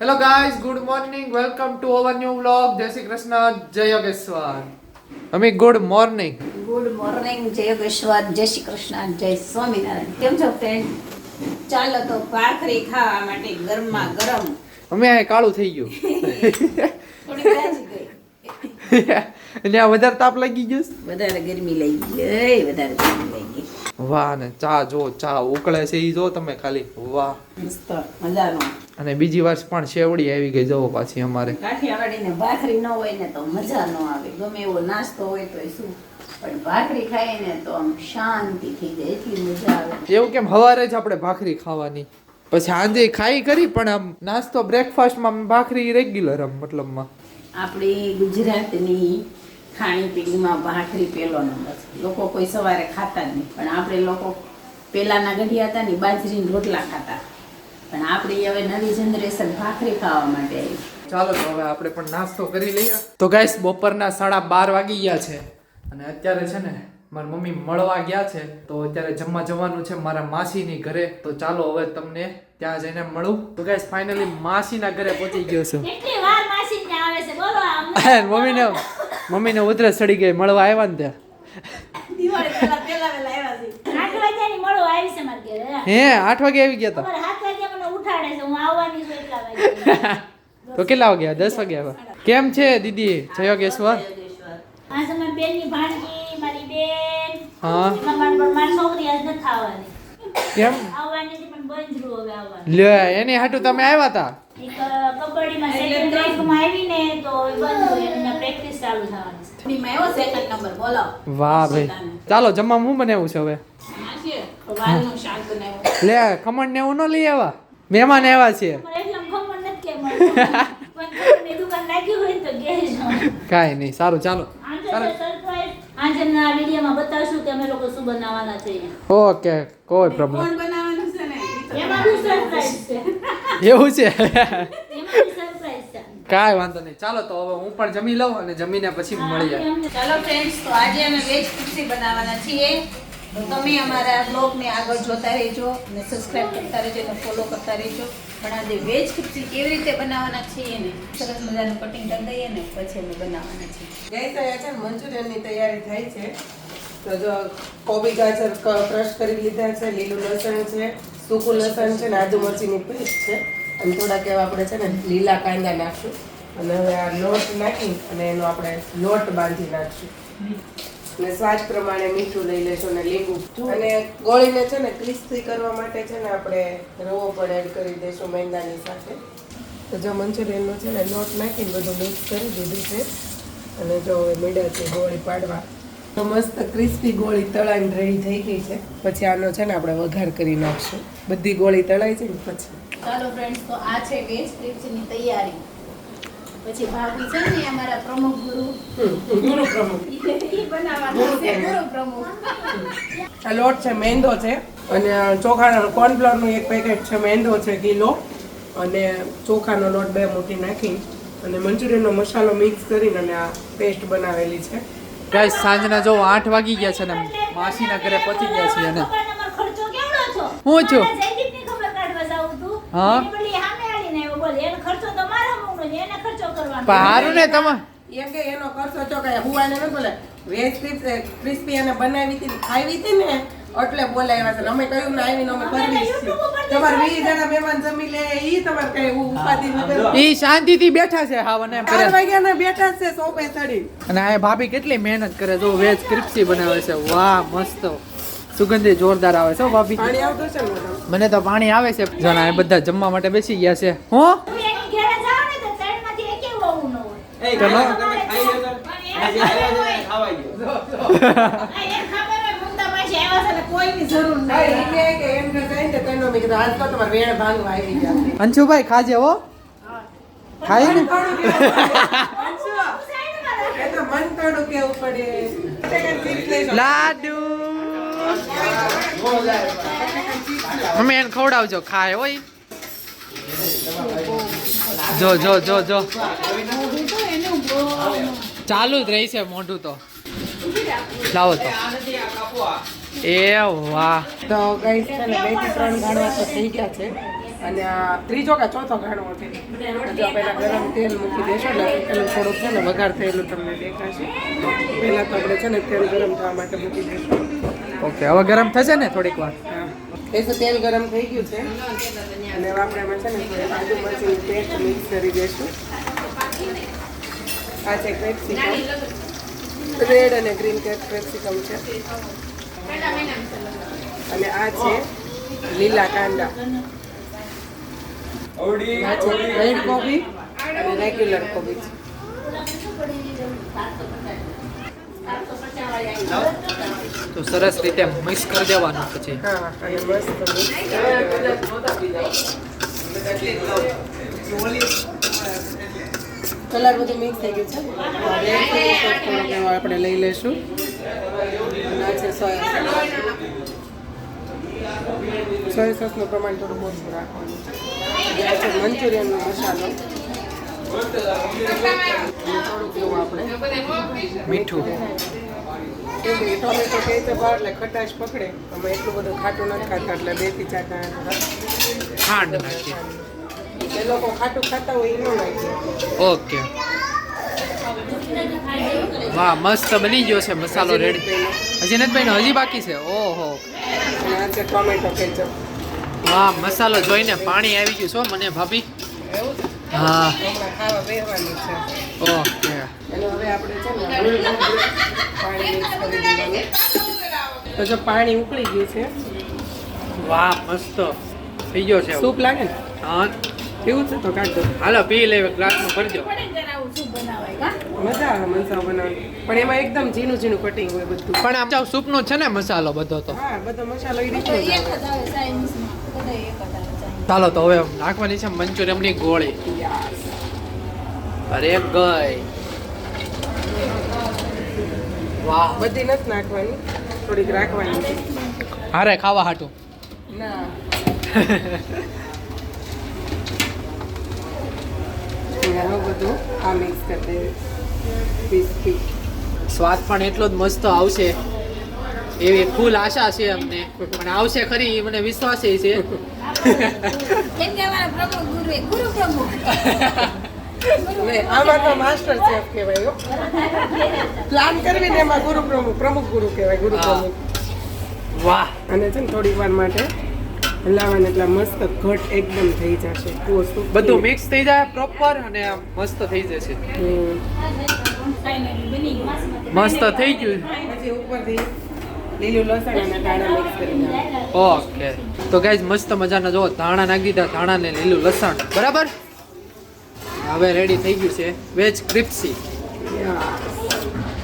Hello guys good morning welcome to our new vlog Jai Shri Krishna જય યોગેશ્વર અમે good morning good morning જય યોગેશ્વર જય શ્રી કૃષ્ણ જય સ્વામિનારાયણ કેમ છો ફ્રેન્ડ ચાલો તો ભાખરી ખાવા માટે ગરમમાં ગરમ. અમે આ કાળું થઈ ગયું. થોડી ગાજી ગઈ. અને આ વધારે તાપ લાગી ગયો વધારે ગરમી લઈ ગઈ. વધારે ગરમી લઈ ગઈ. વાહ ને ચા જો ચા ઉકળે છે ઈ જો તમે ખાલી. વાહ. મસ્ત મજાનો. અને બીજી વાર પણ શેવડી આવી ગઈ જવો પાછી અમારે. કાઠિયાવાડીને ભાખરી ન હોય ને તો મજા ન આવે. ગમે એવો નાસ્તો હોય તો શું? પણ ભાખરી ખાઈએ ને તો આમ શાંતિ થઈ જાય એટલી મજા આવે. એવું કેમ? હવારે જ આપણે ભાખરી ખાવાની. પછી સાંજે ખાઈ કરી પણ આમ નાસ્તો બ્રેકફાસ્ટમાં ભાખરી રેગ્યુલર આમ મતલબમાં. આપણી ગુજરાતની ખાણીપીણીમાં ભાખરી પેલો નંબર લોકો કોઈ સવારે ખાતા જ નહીં પણ આપણે લોકો પેલાના ગઢિયા હતા ને બાજરીના રોટલા ખાતા. પણ આપણી હવે નવી જનરેશન ભાખરી ખાવા માટે આવી. ચાલો તો હવે આપણે પણ નાસ્તો કરી લઈએ. તો ગાઈસ બપોરના સાડા બાર વાગી ગયા છે અને અત્યારે છે ને મારી મમ્મી મળવા ગયા છે. તો અત્યારે જમવા જવાનું છે મારા માસીની ઘરે. તો ચાલો હવે તમને ત્યાં જઈને મળું. તો ગાઈસ ફાઇનલી માસીના ઘરે પહોંચી ગયો છું. કેટલી વાર માસી ને આવે છે? બોલો આમ મમ્મીને મમ્મીને ઉધરસ ચડી ગઈ મળવા આવ્યા ને ત્યાં. દિવાળી પહેલા પહેલા વહેલા આવ્યા છે આઠ વાગ્યાની મળો આવી છે મારા ઘરે. હે આઠ વાગે આવી ગયા તમારે તો કેટલા વાગ્યા દસ વાગ્યા કેમ છે દીદી? નથી આવવાની. કેમ? લે એની હાટુ તમે આવ્યા હતા કબડ્ડીમાં સેકન્ડ રેન્કમાં આવી તો બંધ રહ્યું પ્રેક્ટિસ ચાલુ થવાની. છે સેકન્ડ નંબર બોલો. વાહ ભાઈ. ચાલો જમવા હું બનાવું છે હવે? વાલનું શાક બનાવ્યું. લે ખમણ ને એવું ન લઈ આવ્યા? મહેમાન આવ્યા છે. કાંઈ નહીં સારું ચાલો. આજે તો સરપ્રાઈઝ આજના વિડીયોમાં બતાવશું કે અમે લોકો શું બનાવવાના છે. ઓકે કોઈ પ્રોબ્લેમ કોણ બનાવવાનું છે ને? ઈ તો એમાં બી સરપ્રાઈઝ છે. એવું છે? એમાં બી સરપ્રાઈઝ છે. કાંઈ વાંધો નહીં. ચાલો તો હવે હું પણ જમી લઉં અને જમીને પછી મળી જાય ચાલો ફ્રેન્ડ્સ તો આજે અમે વેજ ખુરશી બનાવવાના છીએ. તો તમે અમારા બ્લોગને આગળ જોતા રહેજો અને સબસ્ક્રાઇબ કરતા રહેજો અને ફોલો કરતા રહેજો. પણ આજે વેજ ખીચડી કેવી રીતે બનાવવાના છે એને સરસ મજાનું કટિંગ કરી દઈએ ને પછી અમે બનાવવાના છે જય તૈયાર છે મંચુરિયનની તૈયારી થાય છે. તો જો કોબી ગાજર ક્રશ કરી લીધા છે લીલું લસણ છે સૂકું લસણ છે ને આદુ મરચીની પેસ્ટ છે. અને થોડાક એવા આપણે છે ને લીલા કાંદા નાખશું. અને હવે આ લોટ નાખી અને એનો આપણે લોટ બાંધી નાખશું. અને સ્વાદ પ્રમાણે મીઠું લઈ લેશું અને લીંબુ. અને ગોળીને છે ને ક્રિસ્પી કરવા માટે છે ને આપણે રવો પણ એડ કરી દઈશું મેંદાની સાથે. તો જો મંચુરિયનનો છે ને લોટ નાખીને બધું મિક્સ કરી દીધું છે. અને જો હવે મીડા છે ગોળી પાડવા. તો મસ્ત ક્રિસ્પી ગોળી તળાઈને રેડી થઈ ગઈ છે. પછી આનો છે ને આપણે વઘાર કરી નાખશું. બધી ગોળી તળાઈ છે ને પછી. ચાલો ફ્રેન્ડ્સ તો આ છે વેજ ખુરશીની તૈયારી. પછી ભાભી છે ને અમારા પ્રમુખ ગુરુ. ગુરુ પ્રમુખ. બનાવવાના છે ગુરુ પ્રમુખ. આ લોટ છે મેંદો છે. અને ચોખાનો કોર્નફ્લોરનું એક પેકેટ છે મેંદો છે કિલો. અને ચોખાનો લોટ બે મોટી નાખી. અને મંચુરિયનનો મસાલો મિક્સ કરીને અને આ પેસ્ટ બનાવેલી છે. ગાઈસ સાંજના જો આઠ વાગી ગયા છે ને માસીના ઘરે પહોંચી ગયા છીએ અને છો? હું છું? હા. એની બદલે સામે આવીને આવ્યો, બોલ, એનો ખર્ચો તો હારું ને તમે. એમ કે એનો ખર્ચો છો કે હુવાને ન બોલે. વેજ ક્રિસ્પી અને બનાવી હતી ખાવી હતી ને એટલે બોલાવ્યા છે. અમે કહ્યું ને આવીને અમે કરવી તમારે વીસ જણા મહેમાન જમી લે ઈ તમારે કઈ ઉપાધિ વગર ઈ શાંતિથી બેઠા છે હા અને ચાર વાગ્યાના બેઠા છે સોપે ચડી. અને આ ભાભી કેટલી મહેનત કરે જો વેજ ક્રિસ્પી બનાવે છે. વાહ મસ્ત. સુગંધી જોરદાર આવે છે ભાભી. મને તો પાણી આવે છે. જણા એ બધા જમવા માટે બેસી ગયા છે. હું તું એની ઘેરે જાઓ ને તો ત્રણમાંથી એકેય વહુ ગયા. અંશુભાઈ ખાજે હો. ખાય ને? લાડુ. અમે એને ખવડાવજો ખાય હોય. જો જો જો જો. ચાલુ જ રહી છે મોઢું તો. લાવો તો. એ વાહ. તો ગઈ છે ને બેથી ત્રણ ગાળવા તો થઈ ગયા છે. અને આ ત્રીજો કે ચોથો ઘાણો છે. જો પહેલા ગરમ તેલ મૂકી દેશો એટલે પેલું થોડુંક છે ને વઘાર થયેલું તમને દેખાશે. પહેલા તો આપણે છે ને તેલ ગરમ થવા માટે મૂકી દઈશું ઓકે હવે ગરમ થશે ને થોડીક વાર? એ તો તેલ ગરમ થઈ ગયું છે. અને હવે આપણે એમાં છે ને આદુ પેસ્ટ મિક્સ કરી દઈશું આ છે કેપ્સિકમ રેડ અને ગ્રીન કેપ્સિકમ છે. અને આ છે લીલા કાંદા. આ છે રેડ કોબી અને રેગ્યુલર કોબી તો સરસ રીતે મિક્સ કરી દેવાનું પછી. હા અને મસ્ત મિક્સ કરી કલર બધું મિક્સ થઈ ગયું છે. હવે સોસ આપણે લઈ લઈશું. અને આ છે સોયા સોયા સોસનું પ્રમાણ થોડું ઓછું રાખવાનું છે. આ છે મંચુરિયનનો મસાલો. થોડુંક એવું આપણે મીઠું કે ટોમેટો કહે તો બહાર એટલે ખટાશ પકડે. અમે એટલું બધું ખાટું નથી ખાતા એટલે બેથી ચાર ખાંડ નાખી એ લોકો ખાટું ખાતા હોય એ ન નાખે ઓકે. વાહ મસ્ત બની ગયો છે મસાલો રેડી હજી નથી હજી બાકી છે? ઓહો. Tomato ketchup. વાહ મસાલો જોઈને પાણી આવી ગયું છો મને ભાભી. હા. ખાવા બેસવાનું છે. ઓકે. હવે આપણે છે ને તો જો પાણી ઉકળી ગયું છે. વાહ મસ્ત. થઈ ગયો છે. સૂપ લાગે ને? હા. કેવું છે તો કાઢ હાલો પી લે ગ્લાસમાં ભરજો દો. પડે ને જરા આવું શું બનાવાય કા મજા આવે મનસાવ બનાવવાની પણ એમાં એકદમ ઝીણું ઝીણું કટિંગ હોય બધું. પણ આમ જાવ સૂપનો છે ને મસાલો બધો તો. હા બધો મસાલો એ તો રીતનો જ એક આવે જ આવે ચાઇનીઝમાં બધા એક જ આવે ચાઇનીઝ ચાલો તો હવે નાખવાની છે મંચુરિયમની ગોળી. અરે ગઈ. વાહ. બધી નથી નાખવાની થોડીક રાખવાની. હારે ખાવા હાટું. ના. હવે બધું આ મિક્સ કરી દઈએ બિસ્કીટ. સ્વાદ પણ એટલો જ મસ્ત આવશે. એવી ફૂલ આશા છે અમને. પણ આવશે ખરી એ મને વિશ્વાસ એ છે. આમાં તો માસ્ટર શેફ કહેવાય હો. પ્લાન કરવીને એમાં ગુરુ પ્રમુખ પ્રમુખ ગુરુ કહેવાય ગુરુ પ્રમુખ. વાહ. અને છે ને થોડીક વાર માટે હલાવવાને એટલે મસ્ત ઘટ એકદમ થઈ જશે. બધું મિક્સ થઈ જાય પ્રોપર અને મસ્ત થઈ જશે. મસ્ત થઈ ગયું. પછી ઉપરથી લીલું લસણ અને ધાણા મિક્સ કરી ઓકે. તો ગાઈઝ મસ્ત મજાના જો ધાણા નાખી દીધા ધાણા ને લીલું લસણ. બરાબર? હવે રેડી થઈ ગયું છે. Veg crispy.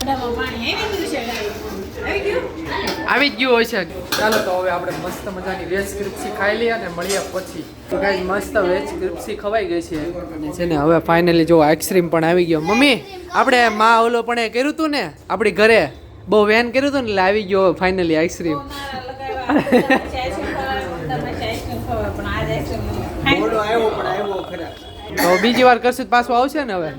આવી ગયું છે guys. આવી ગયું આવી જ ગયું હોય છે. ચાલો તો હવે આપણે મસ્ત મજાની વેજ ક્રિપ્સી ખાઈ લઈએ અને મળીએ પછી. તો કાંઈ મસ્ત વેજ ક્રિપ્સી ખવાઈ ગઈ છે. અને છે ને હવે ફાઇનલી જો આઈસ્ક્રીમ પણ આવી ગયો. મમ્મી આપણે મા ઓલો પણ એ કર્યું હતું ને? આપણી ઘરે બહુ વેન કર્યું હતું ને એટલે આવી ગયો ફાઇનલી આઈસ્ક્રીમ તો બીજી વાર કરશું પાછું આવશે ને હવે?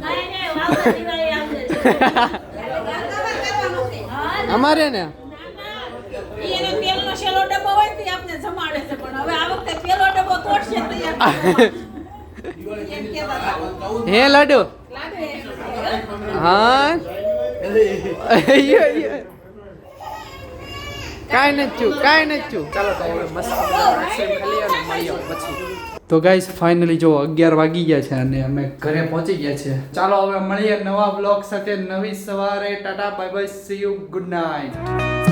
અમારે ને? એને તેલનો શેલો ડબ્બો હોય તે આપને જમાડે છે પણ હવે આ વખતે પેલો ડબ્બો તોડશે તો એ આપણે એમ કહેતા હતા. હે? લાડુ હા. કાંઈ નથી કાંઈ નથી ચાલો તો હવે મસ્ત ખાલી તો ગાઈસ ફાઇનલી જો અગિયાર વાગી ગયા છે અને અમે ઘરે પહોંચી ગયા છે ચાલો હવે મળીએ નવા બ્લોગ સાથે નવી સવારે. Tata bye bye see you good night